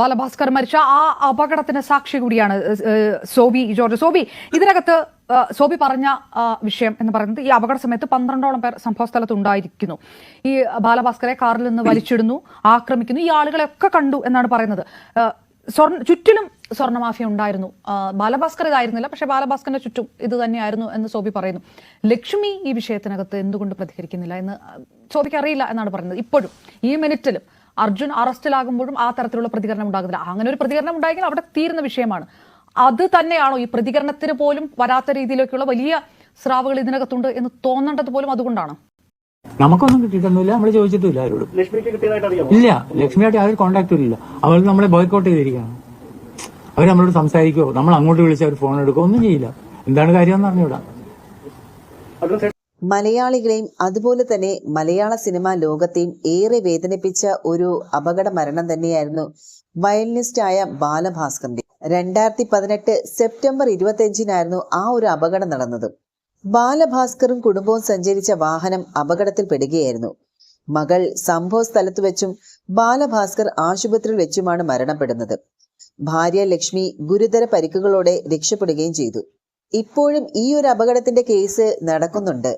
ബാലഭാസ്കർ മരിച്ച ആ അപകടത്തിന് സാക്ഷി കൂടിയാണ് സോബി ജോർജ്. സോബി ഇതിനകത്ത് സോബി പറഞ്ഞ വിഷയം എന്ന് പറയുന്നത് ഈ അപകട സമയത്ത് പന്ത്രണ്ടോളം പേർ സംഭവ സ്ഥലത്ത് ഉണ്ടായിരിക്കുന്നു. ഈ ബാലഭാസ്കറെ കാറിൽ നിന്ന് വലിച്ചിടുന്നു ആക്രമിക്കുന്നു. ഈ ആളുകളെ ഒക്കെ കണ്ടു എന്നാണ് പറയുന്നത്. സ്വർണ ചുറ്റിലും സ്വർണമാഫിയ ഉണ്ടായിരുന്നു. ബാലഭാസ്കർ ഇതായിരുന്നില്ല പക്ഷേ ബാലഭാസ്കറിന്റെ ചുറ്റും ഇത് തന്നെയായിരുന്നു എന്ന് സോബി പറയുന്നു. ലക്ഷ്മി ഈ വിഷയത്തിനകത്ത് എന്തുകൊണ്ട് പ്രതികരിക്കുന്നില്ല എന്ന് സോബിക്ക് അറിയില്ല എന്നാണ് പറയുന്നത്. ഇപ്പോഴും ഈ മിനിറ്റിലും അർജുൻ അറസ്റ്റിലാകുമ്പോഴും ആ തരത്തിലുള്ള പ്രതികരണം ഉണ്ടാകുന്നില്ല. അങ്ങനെ ഒരു പ്രതികരണം ഉണ്ടായെങ്കിൽ അവിടെ തീരുന്ന വിഷയമാണ്. അത് തന്നെയാണോ ഈ പ്രതികരണത്തിന് പോലും വരാത്ത രീതിയിലേക്കുള്ള വലിയ സ്രാവുകൾ ഇതിനകത്തുണ്ട് എന്ന് തോന്നേണ്ടത് പോലും അതുകൊണ്ടാണ്? നമുക്കൊന്നും കിട്ടിയിട്ടൊന്നുമില്ല. നമ്മൾ ചോദിച്ചിട്ടില്ല അറിയാമോ? ഇല്ല. ലക്ഷ്മിയായിട്ട് യാതൊരു കോണ്ടാക്റ്റും ഇല്ല. അവർ നമ്മളെ ബോയ്ക്കോട്ട് ചെയ്തിരിക്കുകയാണ്. അവർ നമ്മളോട് സംസാരിക്കുമോ നമ്മൾ അങ്ങോട്ട് വിളിച്ച് അവർ ഫോൺ എടുക്കുമോ ഒന്നും ചെയ്യില്ല. എന്താണ് കാര്യം എന്ന് അറിഞ്ഞൂടാ മലയാളികളെയും അതുപോലെ തന്നെ മലയാള സിനിമാ ലോകത്തെയും ഏറെ വേദനിപ്പിച്ച ഒരു അപകട മരണം തന്നെയായിരുന്നു വയലിനിസ്റ്റായ ബാലഭാസ്കറിന്റെ. രണ്ടായിരത്തി പതിനെട്ട് സെപ്റ്റംബർ ഇരുപത്തിയഞ്ചിനായിരുന്നു ആ ഒരു അപകടം നടന്നത്. ബാലഭാസ്കറും കുടുംബവും സഞ്ചരിച്ച വാഹനം അപകടത്തിൽ പെടുകയായിരുന്നു. മകൾ സംഭവ സ്ഥലത്ത് വെച്ചും ബാലഭാസ്കർ ആശുപത്രിയിൽ വെച്ചുമാണ് മരണപ്പെടുന്നത്. ഭാര്യ ലക്ഷ്മി ഗുരുതര പരിക്കുകളോടെ രക്ഷപ്പെടുകയും ചെയ്തു. ഇപ്പോഴും ഈ ഒരു അപകടത്തിന്റെ കേസ് നടക്കുന്നുണ്ട്.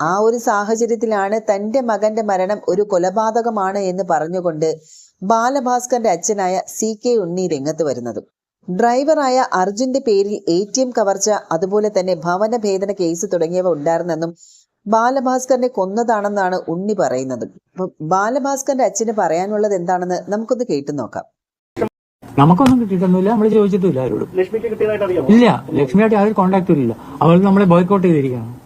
ആ ഒരു സാഹചര്യത്തിലാണ് തന്റെ മകന്റെ മരണം ഒരു കൊലപാതകമാണ് എന്ന് പറഞ്ഞുകൊണ്ട് ബാലഭാസ്കറിന്റെ അച്ഛനായ സി കെ ഉണ്ണി രംഗത്ത് വരുന്നത്. ഡ്രൈവറായ അർജുന്റെ പേരിൽ എ ടി എം കവർച്ച അതുപോലെ തന്നെ ഭവന ഭേദന കേസ് തുടങ്ങിയവ ഉണ്ടായിരുന്നെന്നും ബാലഭാസ്കറിനെ കൊന്നതാണെന്നാണ് ഉണ്ണി പറയുന്നത്. ബാലഭാസ്കറിന്റെ അച്ഛന് പറയാനുള്ളത് എന്താണെന്ന് നമുക്കൊന്ന് കേട്ടു നോക്കാം. നമുക്കൊന്നും കിട്ടിയിട്ടൊന്നുമില്ല. നമ്മൾ ചോദിച്ചിട്ടില്ല ആരോടും. ഇല്ല. ലക്ഷ്മിയായിട്ട് ആരും കോണ്ടാക്ട് ഇല്ല അവൾ നമ്മളെ ബോയ്ക്കോട്ട് ചെയ്തിരിക്കുകയാണ്.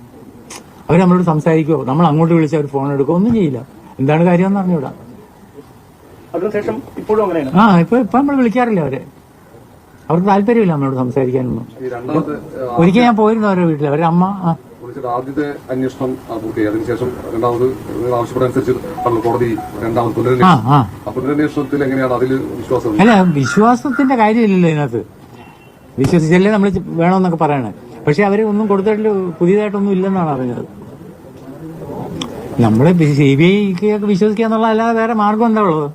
അവർ നമ്മളോട് സംസാരിക്കുമോ നമ്മൾ അങ്ങോട്ട് വിളിച്ച് അവർ ഫോൺ എടുക്കുമോ ഒന്നും ചെയ്യില്ല. എന്താണ് കാര്യം എന്ന് അറിഞ്ഞൂടാ അതിനുശേഷം ഇപ്പോഴും അങ്ങനെയാണ്? ആ ഇപ്പൊ ഇപ്പൊ നമ്മൾ വിളിക്കാറില്ല അവരെ. അവർക്ക് താല്പര്യമില്ല നമ്മളോട് സംസാരിക്കാനൊന്നും. ഒരിക്കൽ ഞാൻ പോയിരുന്നു അവരുടെ വീട്ടിൽ അവരുടെ അമ്മ ആ. വിളിച്ചിട്ട് ആദ്യത്തെ അന്വേഷണം ആ, പൂർത്തിയായി. അതിനുശേഷം രണ്ടാമത് നിങ്ങൾ ആവശ്യപ്പെട്ടനുസരിച്ച് പറഞ്ഞു കോടതി രണ്ടാമത് ആ പുനരന്വേഷണം. ആ ആ. പുനരന്വേഷണത്തിൽ എങ്ങനെയാണ് അതിൽ വിശ്വാസം? അല്ല വിശ്വാസത്തിന്റെ കാര്യമില്ലല്ലോ ഇതിനകത്ത്. വിശ്വസിച്ചല്ലേ നമ്മൾ വേണമെന്നൊക്കെ പറയണേ. പക്ഷെ അവർ ഒന്നും കൊടുത്തിട്ട് പുതിയതായിട്ടൊന്നും ഇല്ലെന്നാണ് അറിഞ്ഞത്. നമ്മളെ സി ബി ഐക്ക് വിശ്വസിക്കുക എന്നുള്ള അല്ലാതെ വേറെ മാർഗം എന്താ ഉള്ളത്?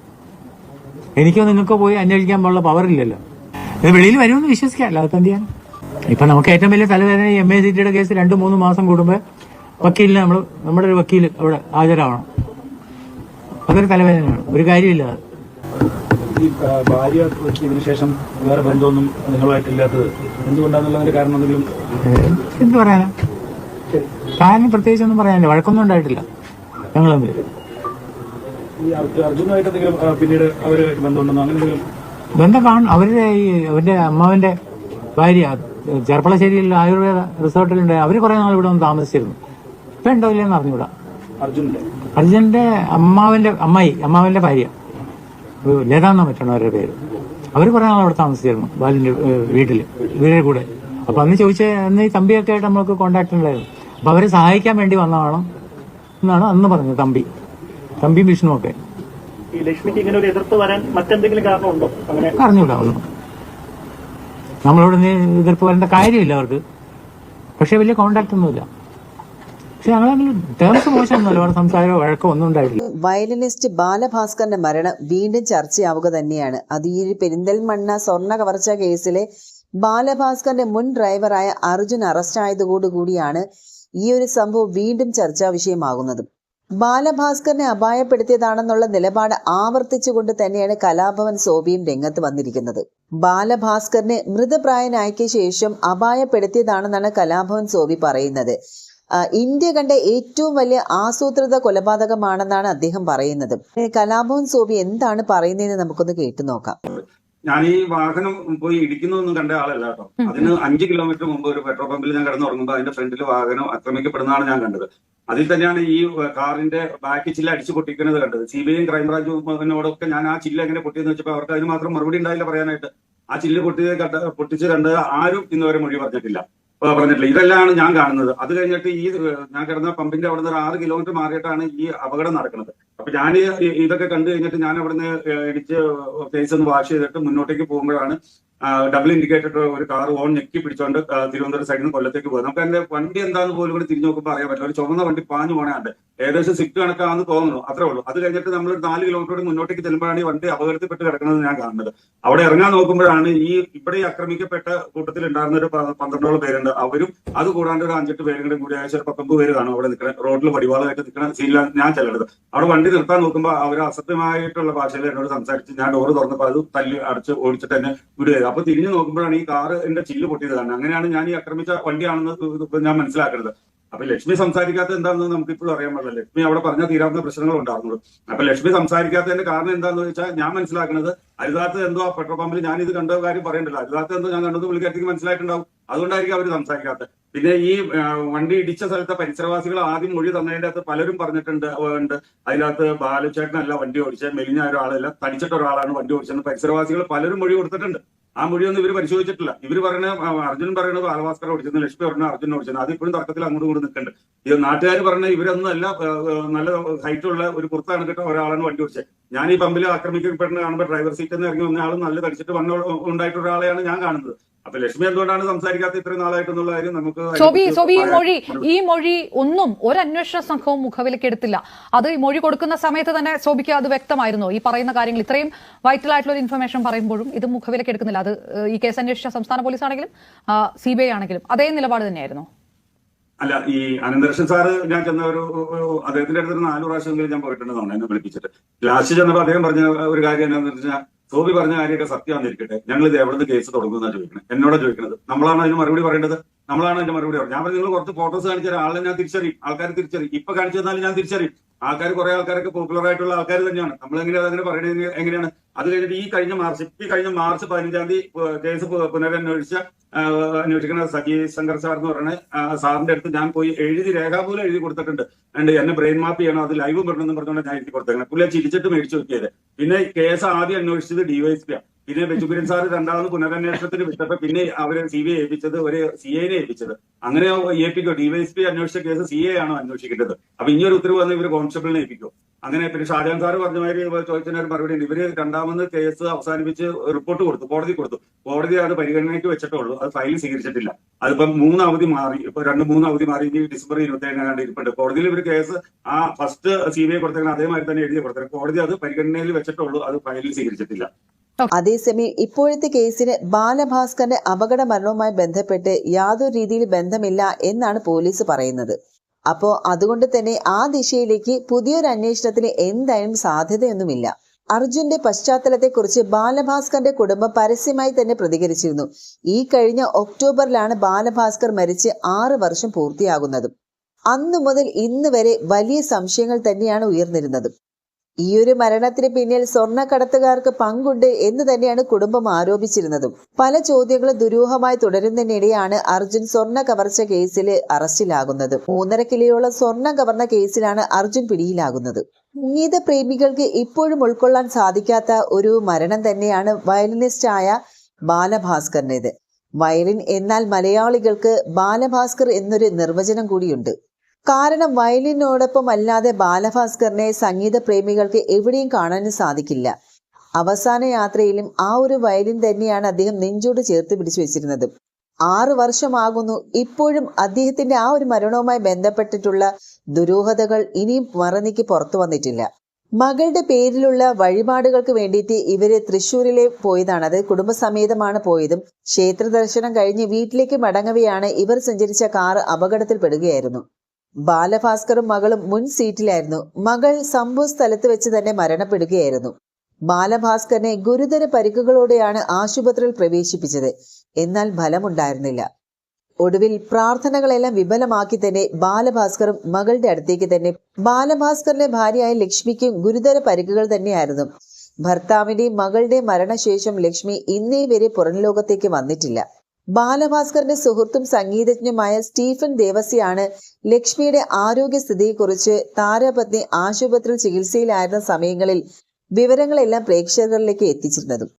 എനിക്കോ നിങ്ങൾക്കോ പോയി അന്വേഷിക്കാൻ പാടുള്ള പവർ ഇല്ലല്ലോ. ഇത് വെളിയിൽ വരുമെന്ന് വിശ്വസിക്കാം അല്ലാതെ എന്ത് ചെയ്യാൻ ഇപ്പൊ നമുക്ക് ഏറ്റവും വലിയ തലവേദന എം എ സി ടിയുടെ കേസ് രണ്ടു മൂന്ന് മാസം കൂടുമ്പോ വക്കീലിന് നമ്മൾ നമ്മുടെ ഒരു വക്കീൽ അവിടെ ഹാജരാവണം. അതൊരു തലവേദനയാണ് ഒരു കാര്യമില്ല ഈ ഭാര്യ ഇതിനു ശേഷം വേറെ ബന്ധമൊന്നും നിങ്ങളുമായിട്ടില്ലാത്തത് എന്തുകൊണ്ടാണെന്നുള്ളതിന്റെ കാരണം എന്തെങ്കിലും എന്ത് പറയാനാ? താൻ പ്രത്യേകിച്ച് ഒന്നും പറയാനില്ല. വഴക്കൊന്നും ഉണ്ടായിട്ടില്ല. ഞങ്ങൾ തമ്മിൽ. ഈ അർജു- അർജുനുമായിട്ട് എന്തെങ്കിലും പിന്നീട് അവർ ബന്ധമുണ്ടെന്നോ? അങ്ങനെ ബന്ധം കാണും. അവരുടെ ഈ അവന്റെ അമ്മാവന്റെ ഭാര്യ ചെർപ്പളശ്ശേരിയിൽ ആയുർവേദ റിസോർട്ടിലുണ്ട്. അവർ കുറെ നാൾ ഇവിടെ ഒന്ന് താമസിച്ചിരുന്നു. ഇപ്പൊ ഉണ്ടോ ഇല്ലെന്ന് അറിഞ്ഞുകൂടാ. അർജുന്റെ അർജുന്റെ അമ്മാവന്റെ അമ്മായി അമ്മാവന്റെ ഭാര്യ. ലത എന്നാ പറ്റണം അവരുടെ പേര്. അവർ കുറെ നാൾ അവിടെ താമസിച്ചിരുന്നു ബാലിന്റെ വീട്ടിൽ ഇവരെ കൂടെ. അപ്പൊ അന്ന് ചോദിച്ച അന്ന് ഈ തമ്പിയൊക്കെ ആയിട്ട് നമ്മൾക്ക് കോണ്ടാക്ട് ഉണ്ടായിരുന്നു. അപ്പൊ അവരെ സഹായിക്കാൻ വേണ്ടി വന്നതാണ് എന്നാണ് അന്ന് പറഞ്ഞത് തമ്പി. തമ്പിയും വിഷ്ണു ഒക്കെ. അറിഞ്ഞൂടാ ഒന്നും നമ്മളോട് എതിർപ്പ് വരേണ്ട കാര്യമില്ല അവർക്ക്. പക്ഷെ വലിയ കോണ്ടാക്ട് ഒന്നുമില്ല. പക്ഷെ ടേംസ് സംസാരമോ വഴക്കോ ഒന്നും ഉണ്ടായിട്ടില്ല. വയലിനിസ്റ്റ് ബാലഭാസ്കറിന്റെ മരണം വീണ്ടും ചർച്ചയാവുക തന്നെയാണ്. അത് ഈ പെരിന്തൽമണ്ണ സ്വർണ കവർച്ച കേസിലെ ബാലഭാസ്കറിന്റെ മുൻ ഡ്രൈവറായ അർജുൻ അറസ്റ്റായതോടുകൂടിയാണ് ഈ ഒരു സംഭവം വീണ്ടും ചർച്ചാ വിഷയമാകുന്നത്. ബാലഭാസ്കറിനെ അപായപ്പെടുത്തിയതാണെന്നുള്ള നിലപാട് ആവർത്തിച്ചുകൊണ്ട് തന്നെയാണ് കലാഭവൻ സോബിയും രംഗത്ത് വന്നിരിക്കുന്നത്. ബാലഭാസ്കറിനെ മൃതപ്രായനാക്കിയ ശേഷം അപായപ്പെടുത്തിയതാണെന്നാണ് കലാഭവൻ സോബി പറയുന്നത്. ഇന്ത്യ കണ്ട ഏറ്റവും വലിയ ആസൂത്രിത കൊലപാതകമാണെന്നാണ് അദ്ദേഹം പറയുന്നത്. കലാഭവൻ സോബി എന്താണ് പറയുന്നതെന്ന് നമുക്കൊന്ന് കേട്ടു നോക്കാം. ഞാൻ ഈ വാഹനം പോയി ഇടിക്കുന്നൊന്നും കണ്ട ആളല്ല കേട്ടോ. അതിന് അഞ്ച് കിലോമീറ്റർ മുമ്പ് ഒരു പെട്രോൾ പമ്പിൽ ഞാൻ കിടന്നുറങ്ങുമ്പോൾ അതിന്റെ ഫ്രണ്ടിൽ വാഹനം ആക്രമിക്കപ്പെടുന്നതാണ് ഞാൻ കണ്ടത്. അതിൽ തന്നെയാണ് ഈ കാറിന്റെ ബാക്ക് ചില്ല അടിച്ചു പൊട്ടിക്കുന്നത് കണ്ടത്. സി ബി ഐയും ക്രൈംബ്രാഞ്ചിനോടൊക്കെ ഞാൻ ആ ചില്ല എങ്ങനെ പൊട്ടിയെന്ന് വെച്ചപ്പോൾ അവർക്ക് അതിന് മാത്രം മറുപടി ഉണ്ടായില്ല പറയാനായിട്ട്. ആ ചില്ല് പൊട്ടിയത് കണ്ട പൊട്ടിച്ച് കണ്ട് ആരും ഇന്നുവരെ മൊഴി പറഞ്ഞിട്ടില്ല. പറഞ്ഞിട്ടില്ല. ഇതെല്ലാമാണ് ഞാൻ കാണുന്നത്. അത് കഴിഞ്ഞിട്ട് ഈ ഞാൻ കിടന്ന പമ്പിന്റെ അവിടെ നിന്ന് ആറ് കിലോമീറ്റർ മാറിയിട്ടാണ് ഈ അപകടം നടക്കുന്നത്. അപ്പൊ ഞാൻ ഇതൊക്കെ കണ്ടു കഴിഞ്ഞിട്ട് ഞാൻ അവിടുന്ന് ഇടിച്ച് ഫേസ് ഒന്ന് വാഷ് ചെയ്തിട്ട് മുന്നോട്ടേക്ക് പോകുമ്പോഴാണ് ഡബിൾ ഇൻഡിക്കേറ്റർ ഒരു കാർ ഓൺ ഞെക്കി പിടിച്ചോണ്ട് തിരുവനന്തപുരം സൈഡിൽ നിന്ന് കൊല്ലത്തേക്ക് പോകുന്നത് നമുക്ക് അതിന്റെ വണ്ടി എന്താന്ന് പോലും കൂടി തിരിഞ്ഞു നോക്കുമ്പോൾ അറിയാൻ പറ്റില്ല. ഒരു ചുവന്ന വണ്ടി പാഞ്ഞു പോണാണ്ട് ഏകദേശം സിറ്റ് കണക്കാണെന്ന് തോന്നുന്നു. അത്രേ ഉള്ളൂ. അത് കഴിഞ്ഞിട്ട് നമ്മൾ നാല് കിലോമീറ്റർ മുന്നോട്ടേക്ക് ചെല്ലുമ്പോഴാണ് ഈ വണ്ടി അപകടത്തിൽപ്പെട്ട് കിടക്കുന്നത് ഞാൻ കാണുന്നത്. അവിടെ ഇറങ്ങാൻ നോക്കുമ്പോഴാണ് ഈ ഇവിടെ ആക്രമിക്കപ്പെട്ട കൂട്ടത്തിൽ ഉണ്ടായിരുന്ന ഒരു പന്ത്രണ്ടോളം പേരുണ്ട്. അവരും അത് കൂടാണ്ട് ഒരു അഞ്ചെട്ട് പേരും കൂടി കൂടി ആഴ്ച പത്തൊമ്പത് പേര് കാണും അവിടെ നിൽക്കുന്നത് റോഡിൽ വടിവാളായിട്ട് നിൽക്കുന്ന സീനിലാണ് ഞാൻ ചെല്ലുന്നത്. അവിടെ വണ്ടി നിർത്താൻ നോക്കുമ്പോൾ അവർ അസത്യമായിട്ടുള്ള ഭാഷയിൽ എന്നോട് സംസാരിച്ച് ഞാൻ ഡോറ് തുറന്നപ്പോൾ അത് തല്ലി അടച്ച് ഓടിച്ചിട്ട് തന്നെ വിടുകയത് അപ്പൊ തിരിഞ്ഞു നോക്കുമ്പോഴാണ് ഈ കാറ് എന്റെ ചില്ല് പൊട്ടിയത് കാരണം അങ്ങനെയാണ് ഞാൻ ഈ ആക്രമിച്ച വണ്ടിയാണെന്ന് ഞാൻ മനസ്സിലാക്കരുത് അപ്പൊ ലക്ഷ്മി സംസാരിക്കാത്ത എന്താണെന്ന് നമുക്ക് ഇപ്പോഴും അറിയാൻ പാടില്ല. ലക്ഷ്മി അവിടെ പറഞ്ഞാൽ തീരാവുന്ന പ്രശ്നങ്ങൾ ഉണ്ടാകുന്നുള്ളൂ അപ്പൊ ലക്ഷ്മി സംസാരിക്കാത്തതിന്റെ കാരണം എന്താണെന്ന് വെച്ചാൽ ഞാൻ മനസ്സിലാക്കുന്നത് അരുതാത്ത എന്തോ പെട്രോൾ പമ്പിൽ ഞാൻ ഇത് കണ്ട കാര്യം പറയണ്ടല്ലോ. അരുതാത്ത എന്തോ ഞാൻ കണ്ടത് പുള്ളിക്കാരത്തേക്ക് മനസ്സിലായിട്ടുണ്ടാവും. അതുകൊണ്ടായിരിക്കും അവർ സംസാരിക്കാത്തത്. പിന്നെ ഈ വണ്ടി ഇടിച്ച സ്ഥലത്തെ പരിസരവാസികൾ ആദ്യം മൊഴി തന്നതിന്റെ അകത്ത് പലരും പറഞ്ഞിട്ടുണ്ട് ഉണ്ട്. അതിനകത്ത് ബാലുചേട്ടനല്ല വണ്ടി ഓടിച്ചത്. മെലിഞ്ഞ ഒരാളല്ല തടിച്ചിട്ട ഒരാളാണ് വണ്ടി ഓടിച്ചത് പരിസരവാസികൾ പലരും മൊഴി കൊടുത്തിട്ടുണ്ട്. ആ മൊഴിയൊന്നും ഇവർ പരിശോധിച്ചിട്ടില്ല. ഇവർ പറയുന്ന അർജുൻ പറയുന്നത് ബാലഭാസ്കർ ഓടിച്ചത് ലക്ഷ്മി പറഞ്ഞു അർജുൻ ഓടിച്ചത് അത് ഇപ്പോഴും തർക്കത്തിൽ അങ്ങോട്ടും കൂടി നിൽക്കുന്നുണ്ട്. ഈ നാട്ടുകാർ പറഞ്ഞ ഇവരൊന്നും അല്ല ആ, ആ, നല്ല ഹൈറ്റുള്ള ഒരു പുറത്താണ് കിട്ടുന്ന ഒരാളാണ് വണ്ടി ഓടിച്ചത് ഞാൻ ഈ പമ്പിൽ ആക്രമിക്കപ്പെടുന്ന കാണുമ്പോൾ ഡ്രൈവർ സീറ്റിൽ നിന്ന് ഇറങ്ങി വന്ന ആൾ നല്ല തടിച്ചിട്ട് വന്ന ഉണ്ടായിട്ടുള്ള ഒരാളെയാണ് ഞാൻ കാണുന്നത്. അപ്പൊ ലക്ഷ്മി എന്തുകൊണ്ടാണ് സംസാരിക്കാത്ത ഇത്രയും നാളായിട്ടെന്നുള്ള കാര്യം നമുക്ക് സോബി സോബി ഈ മൊഴി ഈ മൊഴി ഒന്നും ഒരു അന്വേഷണ സംഘവും മുഖവിലേക്ക് എടുത്തില്ല. അത് ഈ മൊഴി കൊടുക്കുന്ന സമയത്ത് തന്നെ സോബിക്ക് അത് വ്യക്തമായിരുന്നു. ഈ പറയുന്ന കാര്യങ്ങൾ ഇത്രയും വൈറ്റൽ ആയിട്ടുള്ള ഒരു ഇൻഫർമേഷൻ പറയുമ്പോഴും ഇത് മുഖവിലേക്ക് എടുക്കുന്നില്ല. അത് ഈ കേസ് അന്വേഷിച്ച സംസ്ഥാന പോലീസ് ആണെങ്കിലും സി ബി ഐ ആണെങ്കിലും അതേ നിലപാട് തന്നെയായിരുന്നു. അല്ല ഈ അനന്തരക്ഷൻ സാറ് ഞാൻ ചെന്ന ഒരു അദ്ദേഹത്തിന്റെ അടുത്ത് നാലു പ്രാവശ്യമെങ്കിലും ഞാൻ പോയിട്ടുണ്ടെന്നാണ് എന്നെ വിളിപ്പിച്ചിട്ട് ലാസ്റ്റ് ചെന്നപ്പോൾ അദ്ദേഹം പറഞ്ഞ ഒരു കാര്യം എന്താണെന്ന് വെച്ചാൽ സോബി പറഞ്ഞ കാര്യമൊക്കെ സത്യമാണെന്നിരിക്കട്ടെ ഞങ്ങൾ ഇത് എവിടെ നിന്ന് കേസ് തുടങ്ങുന്നതാണ് ചോദിക്കുന്നത് എന്നോടാ ചോദിക്കുന്നത് നമ്മളാണ് അതിന് മറുപടി പറയേണ്ടത്? നമ്മളാണ് അതിന്റെ മറുപടി പറയുന്നത് ഞാൻ പറഞ്ഞു നിങ്ങൾ കുറച്ച് ഫോട്ടോസ് കാണിച്ചാൽ ആളെ ഞാൻ തിരിച്ചറിയും. ആൾക്കാർ തിരിച്ചറിയും. ഇപ്പൊ കാണിച്ചു തന്നാലും ഞാൻ തിരിച്ചറിയും. ആൾക്കാർ കുറെ ആൾക്കാരൊക്കെ പോപ്പുലർ ആയിട്ടുള്ള ആൾക്കാർ തന്നെയാണ്. നമ്മൾ എങ്ങനെയാണ് അങ്ങനെ പറയുന്നത് എങ്ങനെയാണ്? അത് കഴിഞ്ഞിട്ട് ഈ കഴിഞ്ഞ മാർച്ച് ഈ കഴിഞ്ഞ മാർച്ച് പതിനഞ്ചാം തീയതി കേസ് പുനരന്വേഷിച്ച അന്വേഷിക്കുന്ന സഖി ശങ്കർ സാർ എന്ന് പറയുന്ന സാറിന്റെ അടുത്ത് ഞാൻ പോയി എഴുതി രേഖാമൂലം എഴുതി കൊടുത്തിട്ടുണ്ട്. ഉണ്ട് എന്നെ ബ്രെയിൻ മാപ്പ് ചെയ്യണം അത് ലൈവ് എന്ന് പറഞ്ഞുകൊണ്ട് ഞാൻ എഴുതി കൊടുത്തേക്കണം പുള്ളിയെ ചിരിച്ചിട്ട് മേടിച്ചു നോക്കിയത്. പിന്നെ കേസ് ആദ്യം അന്വേഷിച്ചത് ഡിവൈഎസ്പി പിന്നെ ബെജുബിരൻ സാർ രണ്ടാമത് പുനരന്വേഷണത്തിന് വിട്ടപ്പോ പിന്നെ അവർ സി ബി ഐ ഏൽപ്പിച്ചത് ഒരു സി ഐനെ ഏൽപ്പിച്ചത്. അങ്ങനെ ഏൽപ്പിക്കോ ഡിവൈഎസ്പി അന്വേഷിച്ച കേസ് സി ഐ ആണോ അന്വേഷിക്കേണ്ടത്? അപ്പൊ ഇനി ഒരു ഉത്തരവ് വന്ന് ഇവർ കോൺസ്റ്റബിളിനെ ഏൽപ്പിക്കോ? അങ്ങനെ പിന്നെ ഷാജാൻ സാർ പറഞ്ഞ മാതിരി ചോദിച്ചതിന് ഒരു മറുപടി ഇവർ രണ്ടാമത് കേസ് അവസാനിപ്പിച്ച് റിപ്പോർട്ട് കൊടുത്തു കോടതി കൊടുത്തു. കോടതി അത് പരിഗണനയ്ക്ക് വെച്ചിട്ടുള്ളൂ. അത് ഫയൽ സ്വീകരിച്ചിട്ടില്ല. അതിപ്പം മൂന്ന് അവധി മാറി ഇപ്പൊ രണ്ട് മൂന്ന് അവധി മാറി. ഇനി ഡിസംബർ ഇരുപത്തി ഏഴിനാണ്ട് ഇരിപ്പുണ്ട്. കോടതിയിൽ ഇവർ കേസ് ആ ഫസ്റ്റ് സി ബി ഐ കൊടുത്തേക്കണം അതേമാതിരി തന്നെ എഴുതി കൊടുത്തേക്കണം കോടതി അത് പരിഗണനയിൽ വെച്ചിട്ടുള്ളൂ. അത് ഫയലിൽ സ്വീകരിച്ചിട്ടില്ല. അതേസമയം ഇപ്പോഴത്തെ കേസിന് ബാലഭാസ്കറിന്റെ അപകട മരണവുമായി ബന്ധപ്പെട്ട് യാതൊരു രീതിയിൽ ബന്ധമില്ല എന്നാണ് പോലീസ് പറയുന്നത്. അപ്പോ അതുകൊണ്ട് തന്നെ ആ ദിശയിലേക്ക് പുതിയൊരു അന്വേഷണത്തിന് എന്തായാലും സാധ്യതയൊന്നുമില്ല. അർജുന്റെ പശ്ചാത്തലത്തെക്കുറിച്ച് ബാലഭാസ്കറിന്റെ കുടുംബം പരസ്യമായി തന്നെ പ്രതികരിച്ചിരുന്നു. ഈ കഴിഞ്ഞ ഒക്ടോബറിലാണ് ബാലഭാസ്കർ മരിച്ച് ആറ് വർഷം പൂർത്തിയാകുന്നതും. അന്നു മുതൽ ഇന്ന് വരെ വലിയ സംശയങ്ങൾ തന്നെയാണ് ഉയർന്നിരുന്നത്. ഈ ഒരു മരണത്തിന് പിന്നിൽ സ്വർണക്കടത്തുകാർക്ക് പങ്കുണ്ട് എന്ന് തന്നെയാണ് കുടുംബം ആരോപിച്ചിരുന്നതും. പല ചോദ്യങ്ങളും ദുരൂഹമായി തുടരുന്നതിനിടെയാണ് അർജുൻ സ്വർണ കവർച്ച കേസിൽ അറസ്റ്റിലാകുന്നത്. മൂന്നര കിലോയോളം സ്വർണം കവർന്ന കേസിലാണ് അർജുൻ പിടിയിലാകുന്നത്. സംഗീത പ്രേമികൾക്ക് ഇപ്പോഴും ഉൾക്കൊള്ളാൻ സാധിക്കാത്ത ഒരു മരണം തന്നെയാണ് വയലിനിസ്റ്റായ ബാലഭാസ്കറിന്റെത്. വയലിൻ എന്നാൽ മലയാളികൾക്ക് ബാലഭാസ്കർ എന്നൊരു നിർവചനം കൂടിയുണ്ട്. കാരണം വയലിനോടൊപ്പം അല്ലാതെ ബാലഭാസ്കറിനെ സംഗീത പ്രേമികൾക്ക് എവിടെയും കാണാനും സാധിക്കില്ല. അവസാന യാത്രയിലും ആ ഒരു വയലിൻ തന്നെയാണ് അദ്ദേഹം നെഞ്ചോട് ചേർത്ത് പിടിച്ചു വെച്ചിരുന്നത്. ആറു വർഷമാകുന്നു. ഇപ്പോഴും അദ്ദേഹത്തിന്റെ ആ ഒരു മരണവുമായി ബന്ധപ്പെട്ടിട്ടുള്ള ദുരൂഹതകൾ ഇനിയും മറന്നിക്ക് പുറത്തു വന്നിട്ടില്ല. മകളുടെ പേരിലുള്ള വഴിപാടുകൾക്ക് വേണ്ടിയിട്ട് ഇവർ തൃശ്ശൂരിലെ പോയതാണ്. അതായത് കുടുംബസമേതമാണ് പോയതും. ക്ഷേത്ര ദർശനം കഴിഞ്ഞ് വീട്ടിലേക്ക് മടങ്ങവെയാണ് ഇവർ സഞ്ചരിച്ച കാർ അപകടത്തിൽപ്പെടുകയായിരുന്നു. ബാലഭാസ്കറും മകളും മുൻ സീറ്റിലായിരുന്നു. മകൾ സംഭവ സ്ഥലത്ത് വെച്ച് തന്നെ മരണപ്പെടുകയായിരുന്നു. ബാലഭാസ്കറിനെ ഗുരുതര പരിക്കുകളോടെയാണ് ആശുപത്രിയിൽ പ്രവേശിപ്പിച്ചത്. എന്നാൽ ഫലമുണ്ടായിരുന്നില്ല. ഒടുവിൽ പ്രാർത്ഥനകളെല്ലാം വിഫലമാക്കി തന്നെ ബാലഭാസ്കറും മകളുടെ അടുത്തേക്ക് തന്നെ ബാലഭാസ്കറിന്റെ ഭാര്യയായ ലക്ഷ്മിക്കും ഗുരുതര പരിക്കുകൾ തന്നെയായിരുന്നു. ഭർത്താവിന്റെയും മകളുടെയും മരണശേഷം ലക്ഷ്മി ഇന്നേ വരെ പുറം ലോകത്തേക്ക് വന്നിട്ടില്ല. ബാലഭാസ്കറിന്റെ സുഹൃത്തും സംഗീതജ്ഞനുമായ സ്റ്റീഫൻ ദേവസിയാണ് ലക്ഷ്മിയുടെ ആരോഗ്യസ്ഥിതിയെക്കുറിച്ച് താരപത്നി ആശുപത്രിയിൽ ചികിത്സയിലായിരുന്ന സമയങ്ങളിൽ വിവരങ്ങളെല്ലാം പ്രേക്ഷകരിലേക്ക് എത്തിച്ചിരുന്നതും.